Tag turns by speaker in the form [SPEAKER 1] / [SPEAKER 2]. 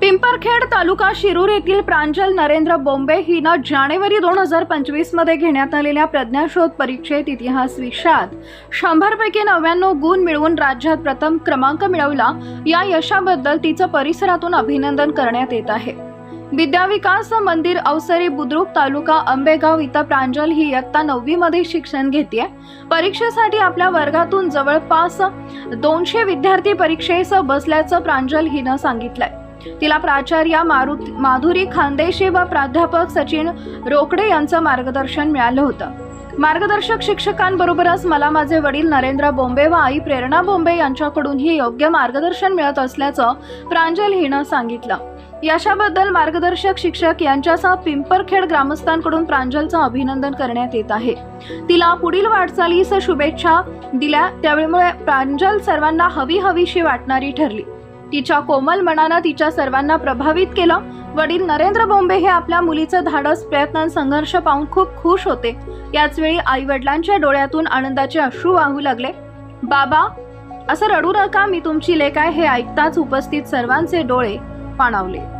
[SPEAKER 1] पिंपरखेड तालुका शिरूर येथील प्रांजल नरेंद्र बोंबे हिनं जानेवारी दोन हजार पंचवीसमध्ये घेण्यात आलेल्या प्रज्ञाशोध परीक्षेत इतिहास विषयात शंभरपैकी नव्याण्णव गुण मिळवून राज्यात प्रथम क्रमांक मिळवला. या यशाबद्दल तिचं परिसरातून अभिनंदन करण्यात येत आहे. विद्याविकास मंदिर अवसरी बुद्रुक तालुका आंबेगाव इथं प्रांजल ही इयत्ता नववी मध्ये शिक्षण घेते परीक्षेसाठी आपल्या वर्गातून जवळपास दोनशे विद्यार्थी परीक्षेस बसल्याचं प्रांजल हिनं सांगितलंय. तिला प्राचार्या मारुती माधुरी खानदेशी व प्राध्यापक सचिन रोकडे यांचं मार्गदर्शन मिळालं होतं. मार्गदर्शक शिक्षकांबरोबरच मला माझे वडील नरेंद्र बोंबे व आई प्रेरणा बोंबे यांच्याकडूनही योग्य मार्गदर्शन मिळत असल्याचं प्रांजल हिनं सांगितलं. यशाबद्दल मार्गदर्शक शिक्षक यांच्यासह पिंपरखेड ग्रामस्थांकडून प्रांजलचं अभिनंदन करण्यात येत आहे. तिला पुढील वाटचालीस शुभेच्छा दिल्या त्यामुळे प्रांजल सर्वांना हवी हवीशी वाटणारी ठरली. तिच्या कोमल मनानं तिच्या सर्वांना प्रभावित केलं. वडील नरेंद्र बोंबे हे आपल्या मुलीचं धाडस प्रयत्न संघर्ष पाहून खूप खुश होते. याचवेळी आई वडिलांच्या डोळ्यातून आनंदाचे अश्रू वाहू लागले. बाबा असं रडू नका मी तुमची लेख आहे हे ऐकताच उपस्थित सर्वांचे डोळे पाणावले.